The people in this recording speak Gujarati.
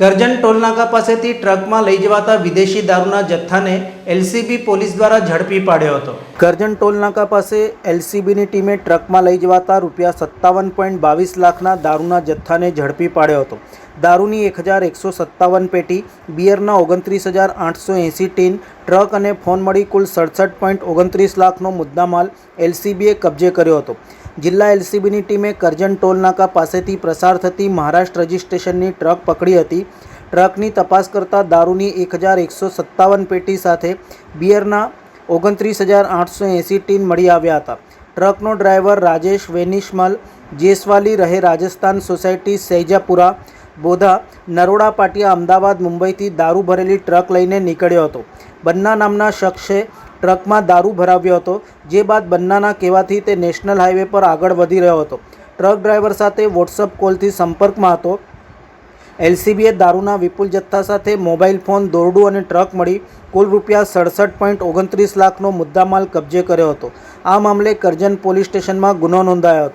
કરજણ ટોલનાકા પાસેથી ટ્રકમાં લઈ જવાતા વિદેશી દારૂના જથ્થાને એલસીબી પોલીસ દ્વારા ઝડપી પાડ્યો હતો. કરજણ ટોલનાકા પાસે એલસીબીની ટીમે ટ્રકમાં લઈ જવાતા રૂપિયા સત્તાવન પોઈન્ટ બાવીસ લાખના દારૂના જથ્થાને ઝડપી પાડ્યો હતો. દારૂની એક હજાર એકસો સત્તાવન પેટી, બિયરના ઓગણત્રીસ હજાર આઠસો એંસી ટીન, ટ્રક અને ફોન મળી કુલ સડસઠ પોઈન્ટ ઓગણત્રીસ લાખનો મુદ્દામાલ એલસીબીએ કબજે કર્યો હતો. જિલ્લા એલસીબીની ટીમે કરજણ ટોલનાકા પાસેથી પ્રસાર થતી મહારાષ્ટ્ર રજિસ્ટ્રેશનની ટ્રક પકડી હતી. ટ્રકની તપાસ કરતાં દારૂની એક હજાર એકસો સત્તાવન પેટી સાથે બિયરના ઓગણત્રીસ હજાર આઠસો એંસી ટીન મળી આવ્યા હતા. ટ્રકનો ડ્રાઈવર રાજેશ વેનિશમલ, જેસવાલી રહે રાજસ્થાન સોસાયટી સૈજાપુરા, બોધા, નરોડા, પાટિયા, અમદાવાદ, મુંબઈથી દારૂ ભરેલી ટ્રક લઈને નીકળ્યો હતો. બન્ના નામના શખ્સે ટ્રકમાં દારૂ ભરાવ્યો હતો, જે બાદ બન્નાના કહેવાથી તે નેશનલ હાઈવે પર આગળ વધી રહ્યો હતો. ટ્રક ડ્રાઈવર સાથે વોટ્સઅપ કોલથી સંપર્કમાં હતો. એલસીબીએ દારૂના વિપુલ જથ્થા સાથે મોબાઈલ ફોન, દોરડું અને ટ્રક મળી કુલ રૂપિયા સડસઠ પોઈન્ટ ઓગણત્રીસ લાખનો મુદ્દામાલ કબજે કર્યો હતો. આ મામલે કરજણ પોલીસ સ્ટેશનમાં ગુનો નોંધાયો હતો.